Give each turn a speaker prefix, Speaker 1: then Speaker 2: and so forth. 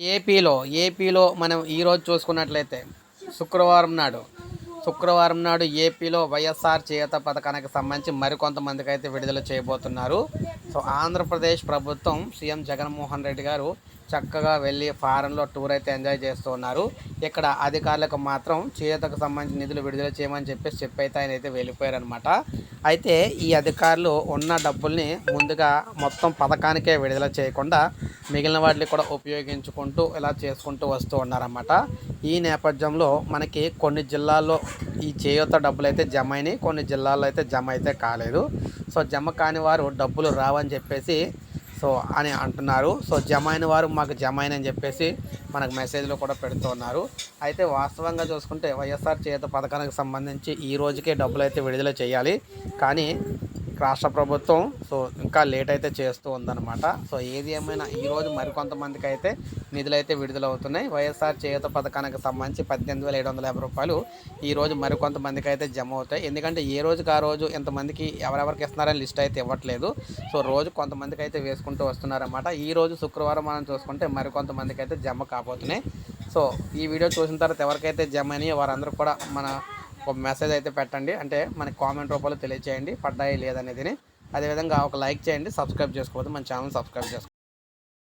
Speaker 1: ఏపీలో ఏపీలో మనం ఈరోజు చూసుకున్నట్లయితే శుక్రవారం నాడు శుక్రవారం నాడు ఏపీలో వైఎస్ఆర్ చేత పథకానికి సంబంధించి మరికొంతమందికి అయితే విడుదల చేయబోతున్నారు. సో ఆంధ్రప్రదేశ్ ప్రభుత్వం సీఎం జగన్మోహన్ రెడ్డి గారు చక్కగా వెళ్ళి ఫారెన్లో టూర్ అయితే ఎంజాయ్ చేస్తూ ఉన్నారు. ఇక్కడ అధికారులకు మాత్రం చేతకు సంబంధించి నిధులు విడుదల చేయమని చెప్పేసి చెప్పి అయితే ఆయన అయితే వెళ్ళిపోయారనమాట అయితే ఈ అధికారులు ఉన్న డబ్బుల్ని ముందుగా మొత్తం పథకానికే విడుదల చేయకుండా మిగిలిన వాటిని కూడా ఉపయోగించుకుంటూ ఇలా చేసుకుంటూ వస్తూ ఉన్నారన్నమాట. ఈ నేపథ్యంలో మనకి కొన్ని జిల్లాల్లో ఈ చేయూత డబ్బులు అయితే జమ అయినాయి కొన్ని జిల్లాల్లో అయితే జమ అయితే కాలేదు. సో జమ కాని వారు డబ్బులు రావని చెప్పేసి సో అని అంటున్నారు. సో జమ అయిన వారు మాకు జమ అయినని చెప్పేసి మనకు మెసేజ్లో కూడా పెడుతూ ఉన్నారు. అయితే వాస్తవంగా చూసుకుంటే వైఎస్ఆర్ చేత పథకానికి సంబంధించి ఈ రోజుకే డబ్బులు అయితే విడుదల చేయాలి. కానీ రాష్ట్ర ప్రభుత్వం సో ఇంకా లేట్ అయితే చేస్తూ ఉందన్నమాట. సో ఏది ఏమైనా ఈరోజు మరికొంతమందికి అయితే నిధులు అయితే విడుదలవుతున్నాయి. వైఎస్ఆర్ చేయూత పథకానికి సంబంధించి పద్దెనిమిది వేల ఏడు వందల యాభై రూపాయలు ఈ రోజు మరికొంతమందికి అయితే జమ అవుతాయి. ఎందుకంటే ఏ రోజుకి ఆ రోజు ఎంతమందికి ఎవరెవరికి ఇస్తున్నారని లిస్ట్ అయితే ఇవ్వట్లేదు. సో రోజు కొంతమందికి అయితే వేసుకుంటూ వస్తున్నారన్నమాట. ఈ రోజు శుక్రవారం మనం చూసుకుంటే మరికొంతమందికి అయితే జమ కాబోతున్నాయి. సో ఈ వీడియో చూసిన తర్వాత ఎవరికైతే జమ అని వారందరూ కూడా మన ఒక మెసేజ్ అయితే పెట్టండి. అంటే మనకి కామెంట్ రూపంలో తెలియచేయండి. పడ్డాయి లేదనేది అదేవిధంగా ఒక లైక్ చేయండి. సబ్స్క్రైబ్ చేసుకోవద్దు. మన ఛానల్ సబ్స్క్రైబ్ చేసుకోండి